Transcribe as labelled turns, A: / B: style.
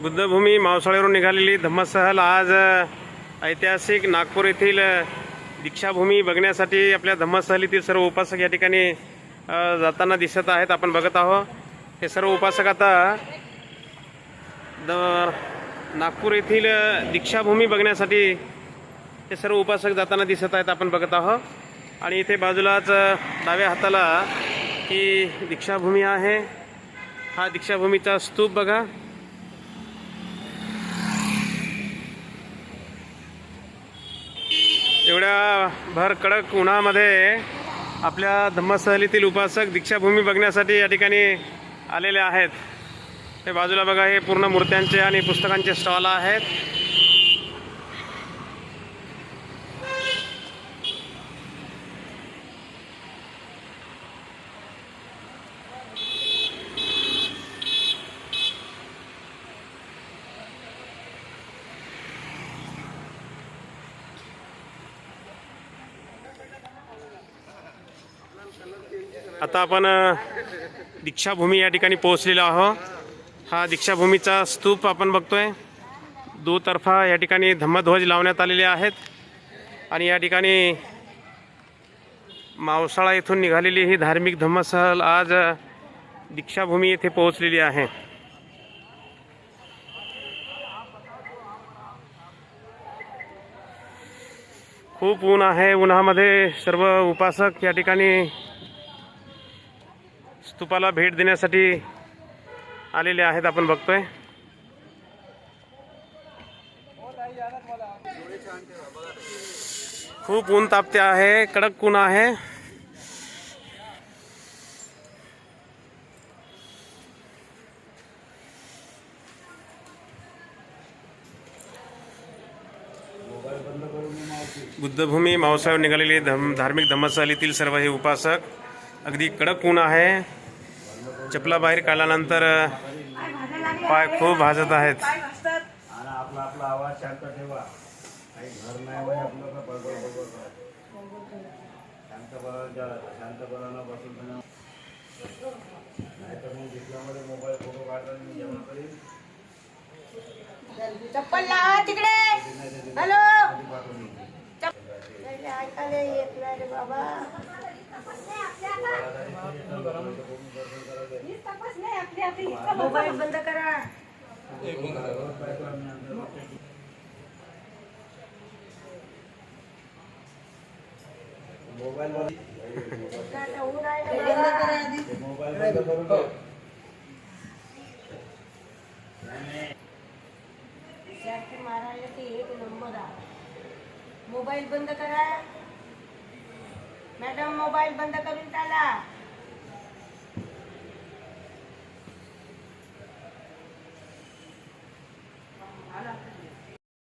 A: बुद्धभूमी मावसाळ्यावरून निघालेली धम्मसहल आज ऐतिहासिक नागपूर येथील दीक्षाभूमी बघण्यासाठी आपल्या धम्मसहलीतील सर्व उपासक या ठिकाणी जाताना दिसत आहेत. आपण बघत आहोत. हे सर्व उपासक आता द नागपूर येथील दीक्षाभूमी बघण्यासाठी हे सर्व उपासक जाताना दिसत आहेत. आपण बघत आहोत. आणि इथे बाजूलाच डाव्या हाताला ही दीक्षाभूमी आहे. हा दीक्षाभूमीचा स्तूप बघा. एवढ्या भर कडक उन्हामध्ये आपल्या धम्मसहलीतील उपासक दीक्षाभूमी बघण्यासाठी या ठिकाणी आलेले आहेत. हे बाजूला बघा हे पूर्ण मूर्त्यांचे आणि पुस्तकांचे स्टॉल आहेत. आता आपण दीक्षाभूमी या ठिकाणी पोहोचलेलो आहोत. हा दीक्षाभूमीचा स्तूप आपण बघतोय. दुतर्फा या ठिकाणी धम्मध्वज लावण्यात आलेले आहेत. आणि या ठिकाणी मावसाळा येथून निघालेली ही धार्मिक धम्मसहल आज दीक्षाभूमी येथे पोहोचलेली आहे. खूप ऊन आहे. उन्हामध्ये सर्व उपासक या ठिकाणी स्तूपाला भेट देण्यासाठी आलेले आहेत आपण बघतोय. खूप ऊन तापते आहे कडक ऊन आहे. बुद्धभूमी मावसाहेब निघालेली धम धार्मिक धम्मसहलीतील सर्व हे उपासक. अगदी कडक ऊन आहे. चपला बाहेर काढल्यानंतर पाय खूप भाजत आहेत.
B: आणि आपला आपला आवाज शांत ठेवा. काही घर नाही आपलं का बडबड बडबड करा. शांत बना शांत बनानं बसून त्यांना नाही तर मग मोबाईल फोटो मी करीन.
C: चप्पल लावा तिकडे हॅलो. ऐकायला येत नाही रे बाबा. मोबाईल बंद करा।
B: मोबाईल बंद
C: आता ऊन आहे रे बाबा.
B: मोबाईल बंद करून
C: मारायला ते एक नंबर मोबाईल बंद करा। मॅडम मोबाईल बंद करून टाला